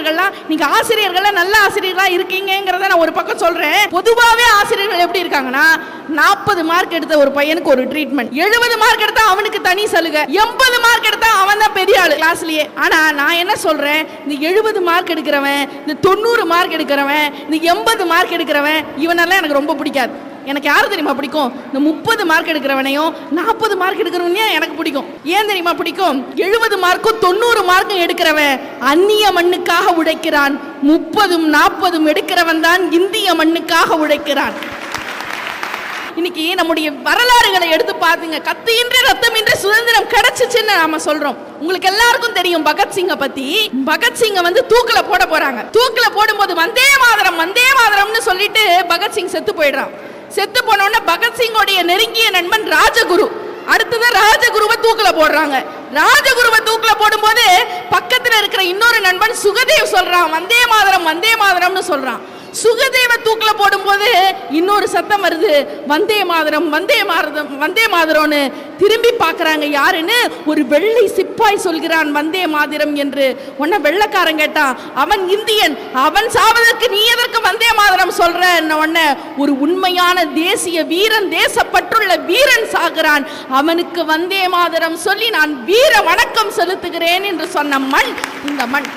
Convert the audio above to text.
ஆசிரியர்கள்லாம் நீங்க ஆசிரியர்கள்லாம் நல்ல ஆசிரியர்களா இருக்கீங்கிறத நான் ஒரு பக்கம் சொல்றேன். பொதுவாகவே ஆசிரியர்கள் எப்படி இருக்காங்கன்னா நாற்பது மார்க் எடுத்த ஒரு பையனுக்கு ஒரு ட்ரீட்மெண்ட் எழுபது மார்க் எடுத்தா அவனுக்கு தனி சலுகை. எண்பது மார்க் எடுத்தா அவன் தான் பெரிய ஆளு கிளாஸ்லயே ஆனா நான் என்ன சொல்றேன்? இந்த எழுபது மார்க் எடுக்கிறவன் இந்த தொண்ணூறு மார்க் எடுக்கிறவன் இந்த எண்பது மார்க் எடுக்கிறவன் இவனெல்லாம் எனக்கு ரொம்ப பிடிக்காது. எனக்கு யார் தெரியுமா பிடிக்கும்? இந்த முப்பது மார்க் எடுக்கிறவனையும் நாற்பது மார்க் எடுக்கிறவனையும் எனக்கு பிடிக்கும்? ஏன் தெரியுமா பிடிக்கும்? எழுபது மார்க்கும் தொண்ணூறு மார்க்கும் எடுக்கிறவன் அந்நிய மண்ணுக்காக உழைக்கிறான். முப்பதும் நாற்பதும் எடுக்கிறவன் தான் இந்திய மண்ணுக்காக உழைக்கிறான். இன்னைக்கு நம்முடைய வரலாறுகளை எடுத்து பாத்துங்க கத்தியின்றி ரத்தமின்றி சுதந்திரம் கிடைச்சிச்சுன்னு நாம சொல்றோம். உங்களுக்கு எல்லாருக்கும் தெரியும் பகத்சிங்க பத்தி. பகத்சிங்க வந்து தூக்குல போட போறாங்க. தூக்குல போடும்போது வந்தே மாதரம் வந்தே மாதரம்னு சொல்லிட்டு பகத்சிங் செத்து போயிடுறான். செத்து போன பகத்சிங்கோடைய நெருங்கிய நண்பன் ராஜகுரு. அடுத்தது ராஜகுருவை தூக்கில் போடுறாங்க. ராஜகுருவை தூக்கில் போடும்போது பக்கத்துல இருக்கிற இன்னொரு நண்பன் சுகதேவ் சொல்றான் வந்தே மாதரம் வந்தே மாதரம்னு சொல்றான். சுகதேவ தூக்கில போடும்போது இன்னொரு சத்தம் வருது வந்தே மாதரம் வந்தே மாதரம் வந்தே மாதரம்னு. திரும்பி பார்க்குறாங்க. யாருன்னு? ஒரு வெள்ளை சிப்பாய் சொல்கிறான் வந்தே மாதிரம் என்று. உன்னை வெள்ளைக்காரன் கேட்டான் அவன் இந்தியன் அவன் சாவதற்கு நீ எதற்கு வந்தே மாதிரம் சொல்ற? உடனே ஒரு உண்மையான தேசிய வீரன் தேசப்பற்றுள்ள வீரன் சாகிறான். அவனுக்கு வந்தே மாதிரம் சொல்லி நான் வீர வணக்கம் செலுத்துகிறேன் என்று சொன்ன மண் இந்த மண்.